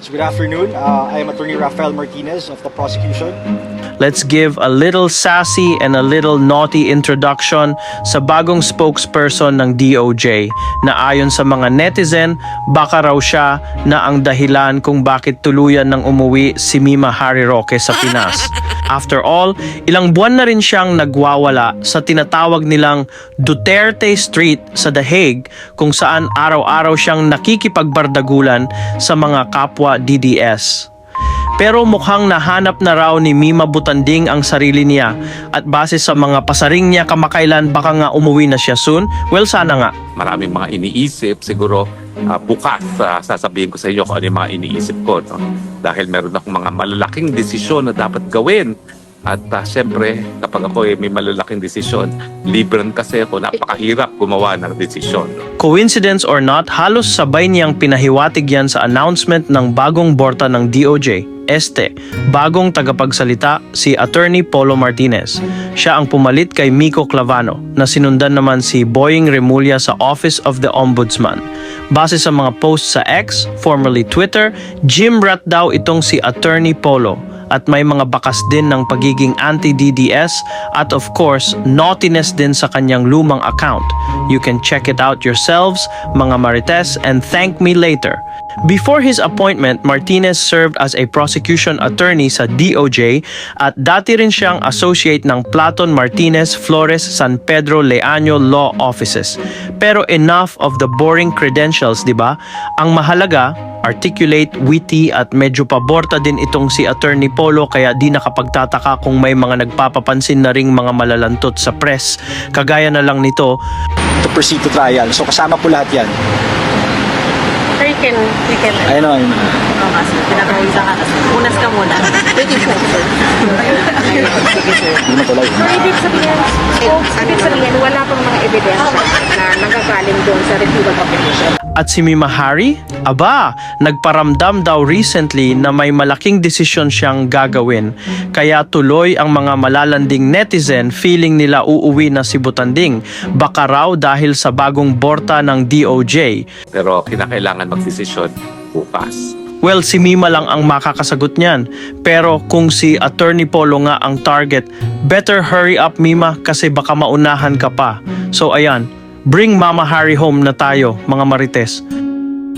So good afternoon. Uh, I am Attorney Rafael Martinez of the prosecution. Let's give a little sassy and a little naughty introduction sa bagong spokesperson ng DOJ na ayon sa mga netizen, baka raw siya na ang dahilan kung bakit tuluyan ng umuwi si Mima Harry Roque sa Pinas. After all, ilang buwan na rin siyang nagwawala sa tinatawag nilang Duterte Street sa The Hague kung saan araw-araw siyang nakikipagbardagulan sa mga kapwa DDS. Pero mukhang nahanap na raw ni Mima Butanding ang sarili niya at base sa mga pasaring niya kamakailan baka nga umuwi na siya soon. Well, sana nga. maraming mga iniisip siguro ah, bukas ah, sasabihin ko sa inyo kung ano yung mga iniisip ko no? dahil meron akong mga malalaking desisyon na dapat gawin at uh, syempre kapag ako eh, may malalaking desisyon libran kasi ako napakahirap gumawa ng desisyon? Coincidence or not, halos sabay niyang pinahiwatig yan sa announcement ng bagong borta ng DOJ. Este, bagong tagapagsalita si Attorney Polo Martinez. Siya ang pumalit kay Miko Clavano na sinundan naman si Boying Remulla sa Office of the Ombudsman. Base sa mga posts sa X, formerly Twitter, Jim rat daw itong si Attorney Polo at may mga bakas din ng pagiging anti-DDS at of course, naughtiness din sa kanyang lumang account. You can check it out yourselves, mga Marites, and thank me later. Before his appointment, Martinez served as a prosecution attorney sa DOJ at dati rin siyang associate ng Platon Martinez Flores San Pedro Leaño Law Offices. Pero enough of the boring credentials, di ba? Ang mahalaga, articulate, witty at medyo paborta din itong si Attorney Polo kaya di nakapagtataka kung may mga nagpapapansin na ring mga malalantot sa press. Kagaya na lang nito, To proceed to trial. So kasama po lahat yan. Sir, can, you can, Ayun o. ayun. ano nga sir, pinakawisa ka kasi. Unas ka muna. Pwede po, sir. Hindi mo tuloy. So, ibig sabihin, ibig sabihin, wala pang mga ebidensya na nagagaling doon sa reviewal application. At si Mima Hari? Aba, nagparamdam daw recently na may malaking desisyon siyang gagawin. Kaya tuloy ang mga malalanding netizen feeling nila uuwi na si Butanding. Baka raw dahil sa bagong borta ng DOJ. pero kinakailangan magdesisyon bukas Well, si Mima lang ang makakasagot niyan. Pero kung si Attorney Polo nga ang target, better hurry up Mima kasi baka maunahan ka pa. So ayan, bring Mama Harry home na tayo mga marites.